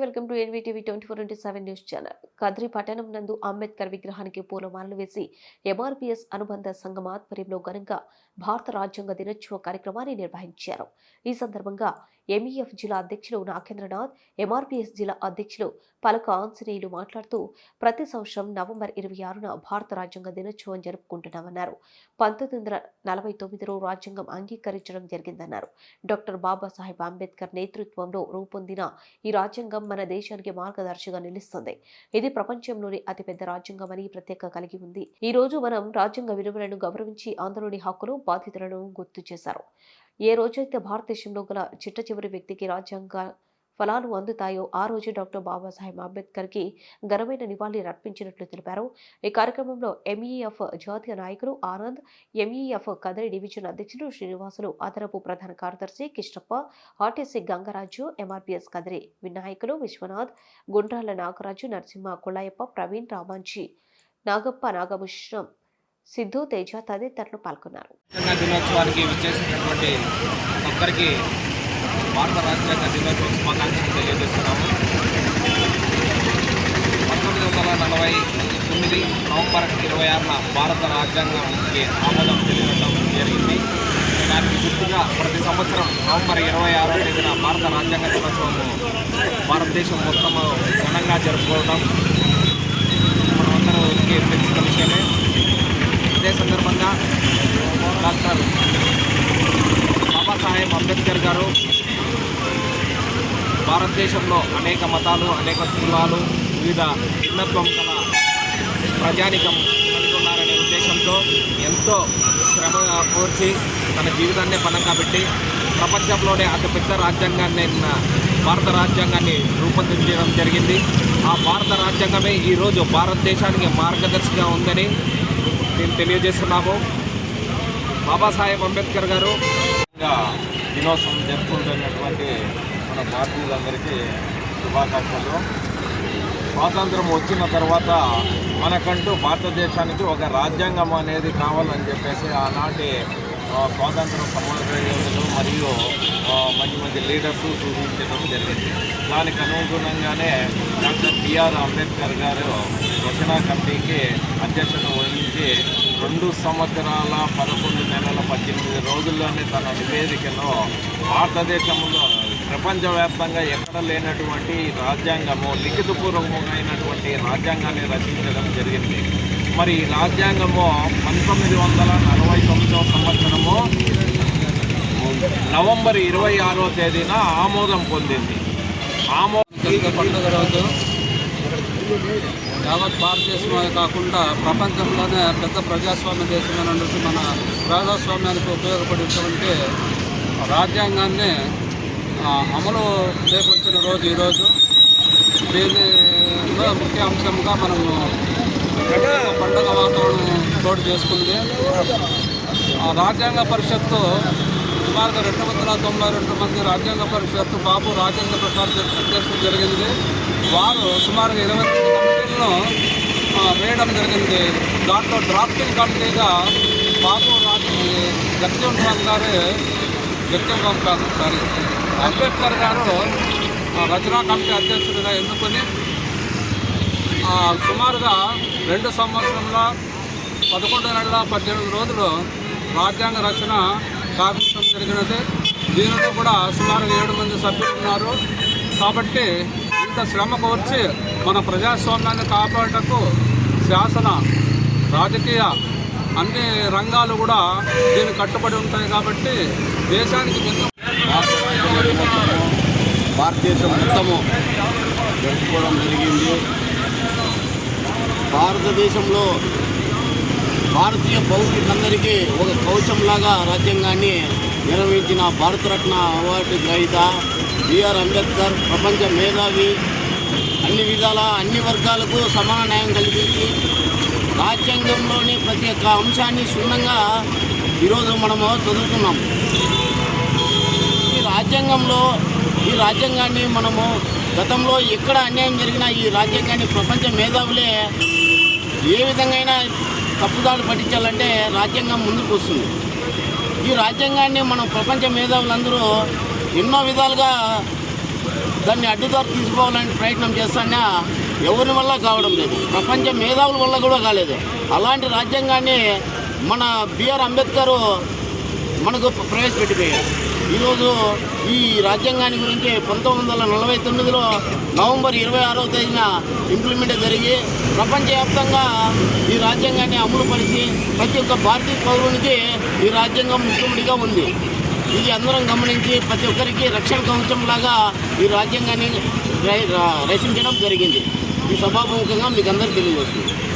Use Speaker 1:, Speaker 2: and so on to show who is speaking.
Speaker 1: Welcome to NVTV twenty four into seven news channel. Kadiri పట్టణం నందు అంబేద్కర్ విగ్రహానికి పూలమాలలు వేసి ఎంఆర్పీఎస్ అనుబంధ సంఘం ఆధ్వర్యంలో ఘనంగా భారత రాజ్యాంగ దినోత్సవ కార్యక్రమాన్ని నిర్వహించారు. ఈ సందర్భంగా ఎంఈఎఫ్ జిల్లా అధ్యక్షులు నాగేంద్రనాథ్ ఎంఆర్పీఎస్ జిల్లా అధ్యక్షులు పలక ఆంజనేయులు మాట్లాడుతూ ప్రతి సంవత్సరం నవంబర్ ఇరవై ఆరున భారత రాజ్యాంగ దినోత్సవం జరుపుకుంటున్నామన్నారు. పంతొమ్మిది వందల నలభై తొమ్మిదిలో రాజ్యాంగం అంగీకరించడం జరిగిందన్నారు. డాక్టర్ బాబాసాహెబ్ అంబేద్కర్ నేతృత్వంలో రూపొందిన ఈ రాజ్యాంగం మన దేశానికి మార్గదర్శిగా నిలుస్తుంది. ఇది ప్రపంచంలోని అతిపెద్ద రాజ్యాంగమని ప్రత్యేక కలిగి ఉంది. ఈ రోజు మనం రాజ్యాంగ విలువలను గౌరవించి అందులోని హక్కులు బాధ్యతలను గుర్తు చేశారు. ఏ రోజైతే భారతదేశంలో గల చిట్ట చివరి వ్యక్తికి రాజ్యాంగ ఫలాలు అందుతాయో ఆ రోజు డాక్టర్ బాబాసాహెబ్ అంబేద్కర్కి ఘనమైన నివాళి అర్పించినట్లు తెలిపారు. ఈ కార్యక్రమంలో ఎంఈఎఫ్ జాతీయ నాయకులు ఆనంద్ ఎంఈఎఫ్ కదరి డివిజన్ అధ్యక్షులు శ్రీనివాసులు అదనపు ప్రధాన కార్యదర్శి కిష్టప్ప ఆర్టీసీ గంగరాజు ఎంఆర్పీఎస్ కదరి వినాయకులు విశ్వనాథ్ గుండ్రాల నాగరాజు నరసింహ కుళ్ళాయప్ప ప్రవీణ్ రామాంచి నాగప్ప నాగభూషణం సిద్ధు తేజ తదితరులు పాల్గొన్నారు.
Speaker 2: దినోత్సవానికి విచ్చేసినటువంటి ఒక్కరికి భారత రాజ్యాంగ దినోత్సవ శుభాకాంక్షలు తెలియజేస్తున్నాము. పంతొమ్మిది వందల నలభై తొమ్మిది నవంబర్ ఇరవై ఆరున భారత రాజ్యాంగానికి ఆమోదం తెలియడం జరిగింది. దానికి గుర్తుగా ప్రతి సంవత్సరం నవంబర్ ఇరవై ఆరో తేదీన భారత రాజ్యాంగ దినోత్సవం భారతదేశం మొత్తం ఘనంగా జరుపుకోవడం. మనమందరికీ తెలిసిన విషయమే ఇదే సందర్భంగా డాక్టర్ బాబాసాహెబ్ అంబేద్కర్ గారు భారతదేశంలో అనేక మతాలు అనేక కులాలు వివిధ భిన్నత్వం గల ప్రజానికం కలిగి ఉన్నారనే ఉద్దేశంతో ఎంతో శ్రమ కోర్చి తన జీవితాన్నే పనంగా పెట్టి ప్రపంచంలోనే అతిపెద్ద రాజ్యాంగాన్ని భారత రాజ్యాంగాన్ని రూపొందించడం జరిగింది. ఆ భారత రాజ్యాంగమే ఈరోజు భారతదేశానికి మార్గదర్శిగా ఉందని మేము తెలియజేస్తున్నాము. బాబాసాహెబ్ అంబేద్కర్ గారు ఇంకా దినోత్సవం జరుపుకుంటున్నటువంటి మన భారతీయులందరికీ శుభాకాంక్షలు. స్వాతంత్రం వచ్చిన తర్వాత మనకంటూ భారతదేశానికి ఒక రాజ్యాంగం అనేది కావాలని చెప్పేసి ఆనాటి స్వాతంత్ర సమర మరియు మంచి మంచి లీడర్స్ సూచించడం జరిగింది. దానికి అనుగుణంగానే డాక్టర్ బిఆర్ అంబేద్కర్ గారు రచనా కమిటీకి అధ్యక్షత వహించి రెండు సంవత్సరాల పదకొండు నెలల పద్దెనిమిది రోజుల్లోనే తన నివేదికలో భారతదేశంలో ప్రపంచవ్యాప్తంగా ఎక్కడ లేనటువంటి రాజ్యాంగము లిఖితపూర్వకమైనటువంటి రాజ్యాంగాన్ని రచించడం జరిగింది. మరి ఈ రాజ్యాంగము పంతొమ్మిది వందల నలభై తొమ్మిదవ సంవత్సరము నవంబర్ ఇరవై ఆరో తేదీన ఆమోదం పొందింది. ఆమోదం
Speaker 3: పండుగ రోజు యావత్ భారతదేశమే కాకుండా ప్రపంచంలోనే పెద్ద ప్రజాస్వామ్య దేశమైనటువంటి మన ప్రజాస్వామ్యానికి ఉపయోగపడేటువంటి రాజ్యాంగాన్ని అమలు చేపట్టిన రోజు ఈరోజు. దీనిలో ముఖ్య అంశంగా మనము పండుగ వాతావరణం చోటు చేసుకుంది. ఆ రాజ్యాంగ పరిషత్తు సుమారుగా రెండు వందల తొంభై రెండు మంది రాజ్యాంగ పరిషత్తు బాబు రాజ్యాంగ ప్రసాద్ అధ్యక్షత జరిగింది. వారు సుమారుగా ఇరవై రెండు కమిటీలను వేయడం జరిగింది. దాంట్లో డ్రాఫ్టింగ్ కమిటీగా బాబు రాజ్ జగజీవన్ రామ్ గారు జగజీవన్ కాదు సారీ. అంబేద్కర్ గారు ఆ, రచనా కమిటీ అధ్యక్షుడిగా ఎన్నుకొని సుమారుగా రెండు సంవత్సరంలో పదకొండు నెలల పద్దెనిమిది రోజులు రాజ్యాంగ రచన కార్యక్రమం జరిగినది. దీనిలో కూడా సుమారుగా ఏడు మంది సభ్యులు ఉన్నారు. కాబట్టి ఇంత శ్రమ కోర్చి మన ప్రజాస్వామ్యాన్ని కాపాడటకు శాసన రాజకీయ అన్ని రంగాలు కూడా దీనికి కట్టుబడి ఉంటాయి కాబట్టి దేశానికి
Speaker 4: భారతదేశం మొత్తము జరుపుకోవడం జరిగింది. భారతదేశంలో భారతీయ పౌరులందరికీ ఒక కవచంలాగా రాజ్యాంగాన్ని నిర్వహించిన భారతరత్న అవార్డు గ్రహీత బిఆర్ అంబేద్కర్ ప్రపంచ మేధావి అన్ని విధాల అన్ని వర్గాలకు సమాన న్యాయం కల్పించి రాజ్యాంగంలోని ప్రతి ఒక్క అంశాన్ని క్షుణ్ణంగా ఈరోజు మనము చదువుతున్నాం. ఈ రాజ్యాంగంలో ఈ రాజ్యాంగాన్ని మనము గతంలో ఎక్కడ అన్యాయం జరిగినా ఈ రాజ్యాంగాన్ని ప్రపంచ మేధావులే ఏ విధంగా తప్పుదాలు పట్టించాలంటే రాజ్యాంగం ముందుకు వస్తుంది. ఈ రాజ్యాంగాన్ని మనం ప్రపంచ మేధావులందరూ ఎన్నో విధాలుగా దాన్ని అడ్డుదారు తీసుకోవాలని ప్రయత్నం చేస్తానే ఎవరి వల్ల కావడం లేదు. ప్రపంచ మేధావుల వల్ల కూడా కాలేదు. అలాంటి రాజ్యాంగాన్ని మన బిఆర్ అంబేద్కర్ మనకు ప్రవేశపెట్టిపోయారు. ఈరోజు ఈ రాజ్యాంగాన్ని గురించి పంతొమ్మిది వందల నలభై తొమ్మిదిలో నవంబర్ ఇరవై ఆరవ తేదీన ఇంప్లిమెంట్ జరిగి ప్రపంచవ్యాప్తంగా ఈ రాజ్యాంగాన్ని అమలు పరిచి ప్రతి ఒక్క భారతీయ పౌరునికి ఈ రాజ్యాంగం ముఖ్యముడిగా ఉంది. ఇది అందరం గమనించి ప్రతి ఒక్కరికి రక్షణ కవచంలాగా ఈ రాజ్యాంగాన్ని ర- రచించడం జరిగింది. ఈ సభాముఖంగా మీకు అందరికీ తెలియజేస్తుంది.